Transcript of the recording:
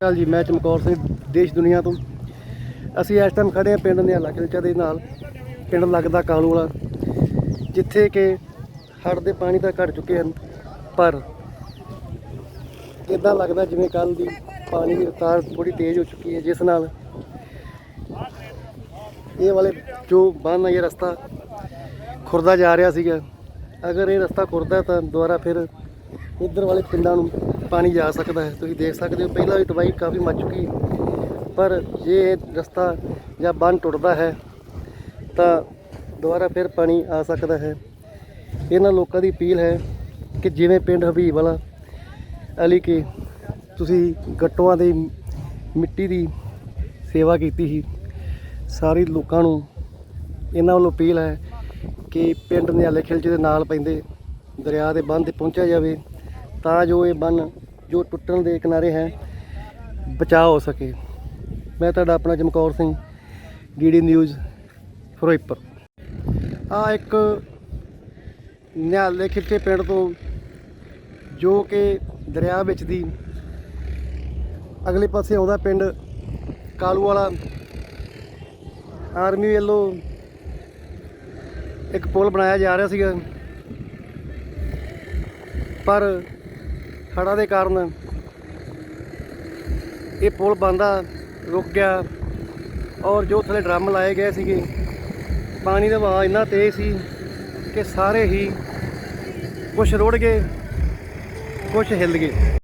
ਹਾਲ ਜੀ, ਮੈਂ ਚਮਕੌਰ ਸਿੰਘ, ਦੇਸ਼ ਦੁਨੀਆ ਤੋਂ। ਅਸੀਂ ਇਸ ਟਾਈਮ ਖੜੇ ਹਾਂ ਪਿੰਡ ਨਿਹਾਲਾ ਖਿਲਚਾ ਦੇ ਨਾਲ, ਪਿੰਡ ਲੱਗਦਾ ਕਾਲੂ ਵਾਲਾ, ਜਿੱਥੇ ਕਿ ਹੜ੍ਹ ਦੇ ਪਾਣੀ ਤਾਂ ਘਟ ਚੁੱਕੇ ਹਨ, ਪਰ ਇਦਾਂ ਲੱਗਦਾ ਜਿਵੇਂ ਕੱਲ ਦੀ ਪਾਣੀ ਦੀ ਰਫ਼ਤਾਰ ਥੋੜੀ ਤੇਜ਼ ਹੋ ਚੁੱਕੀ ਹੈ, ਜਿਸ ਨਾਲ ਇਹ ਵਾਲੇ ਜੋ ਬੰਨ ਇਹ ਰਸਤਾ ਖੁਰਦਾ ਜਾ ਰਿਹਾ ਸੀਗਾ। ਅਗਰ ਇਹ ਰਸਤਾ ਖੁਰਦਾ ਤਾਂ ਦੁਬਾਰਾ ਫਿਰ ਇੱਧਰ ਵਾਲੇ ਪਿੰਡਾਂ ਨੂੰ ਪਾਣੀ ਜਾ ਸਕਦਾ ਹੈ। ਤੁਸੀਂ ਦੇਖ ਸਕਦੇ ਹੋ, ਪਹਿਲਾਂ ਵੀ ਤਬਾਹੀ ਕਾਫੀ ਮਚ ਚੁੱਕੀ ਪਰ ਜੇ ਇਹ ਰਸਤਾ ਜਾਂ ਬੰਨ ਟੁੱਟਦਾ ਹੈ, ਤਾਂ ਦੁਬਾਰਾ ਫਿਰ ਪਾਣੀ ਆ ਸਕਦਾ ਹੈ। ਇਹਨਾਂ ਲੋਕਾਂ ਦੀ ਅਪੀਲ ਹੈ ਕਿ ਜਿਵੇਂ ਪਿੰਡ ਹਬੀਬ ਵਾਲਾ, ਅਲੀ ਕੇ ਤੁਸੀਂ ਗੱਟੋਆਂ ਦੀ ਮਿੱਟੀ ਦੀ ਸੇਵਾ ਕੀਤੀ ਸੀ, ਸਾਰੇ ਲੋਕਾਂ ਨੂੰ ਇਹਨਾਂ ਵੱਲੋਂ ਅਪੀਲ ਹੈ ਕਿ ਪਿੰਡ ਨਿਆਲੇ ਖਿਲਚ ਦੇ ਨਾਲ ਪੈਂਦੇ। ਦਰਿਆ ਦੇ ਬੰਨ੍ਹ ਤੇ ਪਹੁੰਚਿਆ ਜਾਵੇ, ਤਾਂ ਜੋ ਇਹ ਬੰਨ ਜੋ ਟੁੱਟਣ ਦੇ ਕਿਨਾਰੇ ਹੈ, ਬਚਾਅ ਹੋ ਸਕੇ। ਮੈਂ ਤੁਹਾਡਾ ਆਪਣਾ ਚਮਕੌਰ ਸਿੰਘ ਡੀਡੀ ਨਿਊਜ਼, ਫਿਰੋਜ਼ਪੁਰ। ਆ ਇੱਕ ਨਿਆਲੇ ਖਿੱਚੇ ਪਿੰਡ ਤੋਂ ਜੋ ਕਿ ਦਰਿਆ ਵਿੱਚ ਦੀ ਅਗਲੇ ਪਾਸੇ ਆਉਂਦਾ ਪਿੰਡ ਕਾਲੂ ਵਾਲਾ ਆਰਮੀ ਵੱਲੋਂ ਇੱਕ ਪੁਲ ਬਣਾਇਆ ਜਾ ਰਿਹਾ ਸੀਗਾ। ਪਰ ਹੜ੍ਹਾਂ ਦੇ ਕਾਰਨ ਇਹ ਪੁਲ ਬੰਦਾ ਰੁਕ ਗਿਆ ਔਰ ਜੋ ਥੱਲੇ ਡਰਮ ਲਾਏ ਗਏ ਸੀਗੇ, ਪਾਣੀ ਦਾ ਵਹਾਅ ਇੰਨਾ ਤੇਜ਼ ਸੀ ਕਿ ਸਾਰੇ ਹੀ ਕੁਝ ਰੁੜ ਗਏ ਕੁਝ ਹਿੱਲ ਗਏ।